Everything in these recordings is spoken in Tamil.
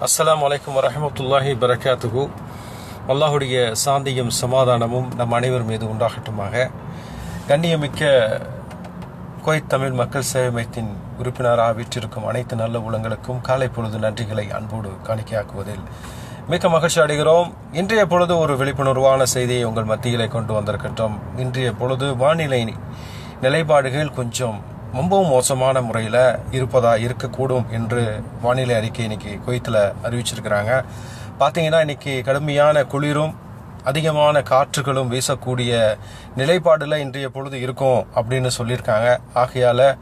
அஸ்லாம் அலைக்கும் வரமத்துல்லாஹி பரகாத்துகு அல்லாஹுடைய சாந்தியும் சமாதானமும் நம் அனைவர் மீது உண்டாகட்டுமாக. கண்ணியமிக்க குவைத் தமிழ் மக்கள் சேவை மையத்தின் உறுப்பினராக வீற்றிருக்கும் அனைத்து நல்ல உள்ளங்களுக்கும் காலை பொழுது நன்றிகளை அன்போடு காணிக்கையாக்குவதில் மிக்க மகிழ்ச்சி அடைகிறோம். இன்றைய பொழுது ஒரு விழிப்புணர்வான செய்தியை உங்கள் மத்தியிலே கொண்டு வந்திருக்கின்றோம். இன்றைய பொழுது வானிலை நிலைப்பாடுகள் கொஞ்சம் ரொம்பவும் மோசமான முறையில் இருப்பதா இருக்கக்கூடும் என்று வானிலை அறிக்கை இன்னைக்கு குவைத்தில் அறிவிச்சிருக்கிறாங்க. பார்த்தீங்கன்னா இன்னைக்கு கடுமையான குளிரும் அதிகமான காற்றுகளும் வீசக்கூடிய நிலைப்பாடில் இன்றைய பொழுது இருக்கும் அப்படின்னு சொல்லியிருக்காங்க. ஆகையால்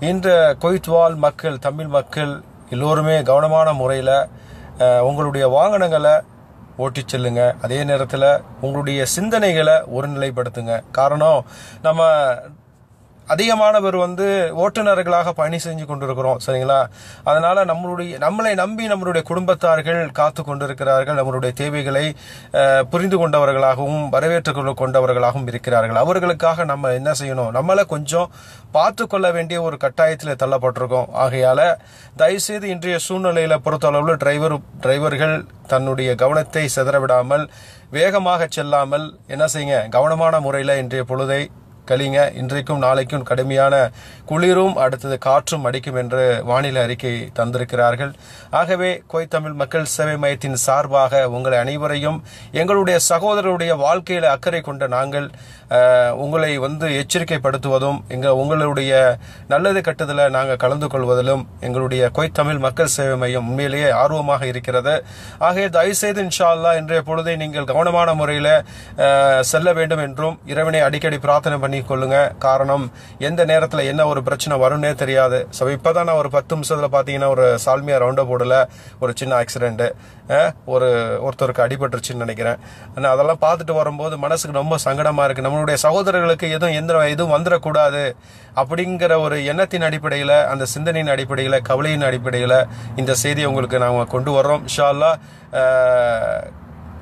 இன்று குவைத் வாழ் மக்கள் தமிழ் மக்கள் எல்லோருமே கவனமான முறையில் உங்களுடைய வாகனங்களை ஓட்டி செல்லுங்க. அதே நேரத்தில் உங்களுடைய சிந்தனைகளை ஒருநிலைப்படுத்துங்க. காரணம் நம்ம அதிகமானவர் வந்து ஓட்டுநர்களாக பணி செஞ்சு கொண்டிருக்கிறோம் சரிங்களா? அதனால் நம்மளுடைய நம்மளை நம்பி நம்மளுடைய குடும்பத்தார்கள் காத்து கொண்டிருக்கிறார்கள் நம்மளுடைய தேவைகளை புரிந்து கொண்டவர்களாகவும் வரவேற்று கொண்டவர்களாகவும் இருக்கிறார்கள். அவர்களுக்காக நம்ம என்ன செய்யணும்? நம்மளை கொஞ்சம் பார்த்து கொள்ள வேண்டிய ஒரு கட்டாயத்தில் தள்ளப்பட்டிருக்கோம். ஆகையால் தயவுசெய்து இன்றைய சூழ்நிலையில் பொறுத்தளவில் டிரைவர் டிரைவர்கள் தன்னுடைய கவனத்தை செதறவிடாமல் வேகமாக செல்லாமல் என்ன செய்யுங்க? கவனமான முறையில் இன்றைய பொழுதை கலிங்க இன்றைக்கும் நாளைக்கும் கடுமையான குளிரும் அடுத்தது காற்றும் அடிக்கும் என்று வானிலை அறிக்கை தந்திருக்கிறார்கள். ஆகவே கோய் தமிழ் மக்கள் சேவை மையத்தின் சார்பாக உங்களை அனைவரையும் எங்களுடைய சகோதரருடைய வாழ்க்கையில அக்கறை கொண்ட நாங்கள் உங்களை வந்து எச்சரிக்கைப்படுத்துவதும் எங்க உங்களுடைய நல்லது கட்டத்தில் நாங்கள் கலந்து கொள்வதிலும் எங்களுடைய கொய் தமிழ் மக்கள் சேவை மையம் உண்மையிலேயே ஆர்வமாக இருக்கிறது. ஆகவே தயவுசெய்து இன்ஷா அல்லா இன்றைய பொழுதை நீங்கள் கவனமான முறையில் செல்ல வேண்டும் என்றும் இறைவனை அடிக்கடி பிரார்த்தனை பண்ணி கொள்ளுங்க காரணம் எந்த நேரத்தில் என்ன ஒரு பிரச்சனை வரும்னே தெரியாது. ஸோ இப்போ தான் நான் ஒரு பத்து நிமிஷத்தில் பார்த்தீங்கன்னா ஒரு சால்மியா ரவுண்டை போடல. ஒரு சின்ன ஆக்சிடெண்ட்டு ஒரு ஒருத்தருக்கு அடிபட்டுருச்சுன்னு நினைக்கிறேன். ஆனால் அதெல்லாம் பார்த்துட்டு வரும்போது மனசுக்கு ரொம்ப சங்கடமாக இருக்குது நம்மளுடைய சகோதரர்களுக்கு எதுவும் எந்த எதுவும் வந்துடக்கூடாது. அப்படிங்கிற ஒரு எண்ணத்தின் அடிப்படையில் அந்த சிந்தனையின் அடிப்படையில் கவலையின் அடிப்படையில் இந்த செய்தியை உங்களுக்கு நாங்கள் கொண்டு வர்றோம். ஷால்லா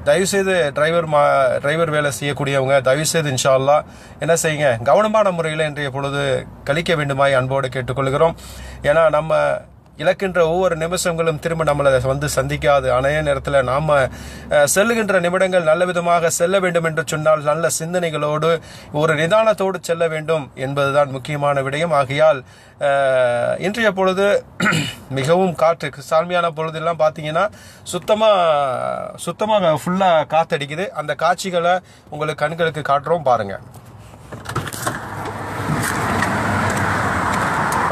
தயவுசெய்து டிரைவர் மா டிரைவர் வேலை செய்யக்கூடியவங்க தயவுசெய்து இன்ஷால்லா என்ன செய்யுங்க? கவனமான முறையில் இன்றைய பொழுது கழிக்க வேண்டுமாய் அன்போடு கேட்டுக்கொள்கிறோம். ஏன்னா நம்ம இழக்கின்ற ஒவ்வொரு நிமிஷங்களும் திரும்ப நம்மளை வந்து சந்திக்காது. அனைய நேரத்தில் நாம் செல்லுகின்ற நிமிடங்கள் நல்ல விதமாக செல்ல வேண்டும் என்று சொன்னால் நல்ல சிந்தனைகளோடு ஒரு நிதானத்தோடு செல்ல வேண்டும் என்பதுதான் முக்கியமான விடயம். ஆகையால் இன்றைய பொழுது மிகவும் காற்று. சால்மையான பொழுதெல்லாம் பார்த்தீங்கன்னா சுத்தமாக சுத்தமாக ஃபுல்லாக காத்தடிக்குது. அந்த காட்சிகளை உங்களுக்கு கண்களுக்கு காட்டுறோம். பாருங்கள்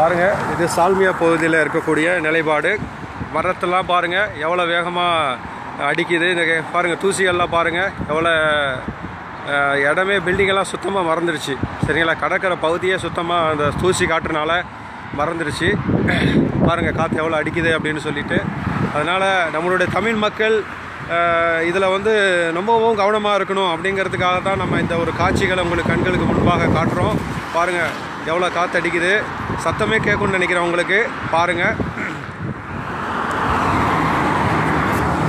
பாருங்கள் இது சால்மியா பகுதியில் இருக்கக்கூடிய நிலைப்பாடு. மரத்தெல்லாம் பாருங்கள் எவ்வளோ வேகமாக அடிக்குது. இந்த பாருங்கள் தூசிகள்லாம் பாருங்கள் எவ்வளோ இடமே பில்டிங்கெல்லாம் சுத்தமாக மறந்துடுச்சு சரிங்களா? கடற்கரை பகுதியே சுத்தமாக அந்த தூசி காட்டுறனால மறந்துடுச்சு பாருங்கள் காற்று எவ்வளோ அடிக்குது அப்படின்னு சொல்லிட்டு. அதனால் நம்மளுடைய தமிழ் மக்கள் இதில் வந்து ரொம்பவும் கவனமாக இருக்கணும் அப்படிங்கிறதுக்காக தான் நம்ம இந்த ஒரு காட்சிகளை உங்களுக்கு கண்களுக்கு முன்பாக காட்டுறோம். பாருங்கள் எவ்வளோ காற்று அடிக்குது. சத்தமே கேட்கும்னு நினைக்கிறேன் உங்களுக்கு. பாருங்கள்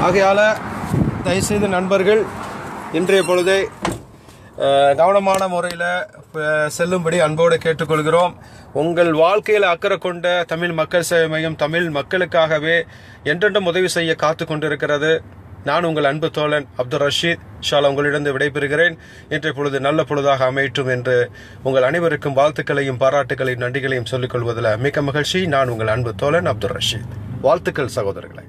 ஆகையால் தயவுசெய்து நண்பர்கள் இன்றைய பொழுதை கவனமான முறையில் செல்லும்படி அன்போடு கேட்டுக்கொள்கிறோம். உங்கள் வாழ்க்கையில் அக்கறை கொண்ட தமிழ் மக்கள் சேவை மையம் தமிழ் மக்களுக்காகவே என்றென்றும் உதவி செய்ய காத்து கொண்டிருக்கிறது. நான் உங்கள் அன்பு தோழன் அப்துல் ரஷீத். ஷாலா உங்களிடம் விடைபெறுகிறேன். இன்றைய பொழுது நல்ல பொழுதாக அமையட்டும் என்று உங்கள் அனைவருக்கும் வாழ்த்துக்களையும் பாராட்டுகளையும் நன்றிகளையும் சொல்லிக் கொள்வதில் மிக்க மகிழ்ச்சி. நான் உங்கள் அன்பு தோழன் அப்துல் ரஷீத். வாழ்த்துக்கள் சகோதரர்களை.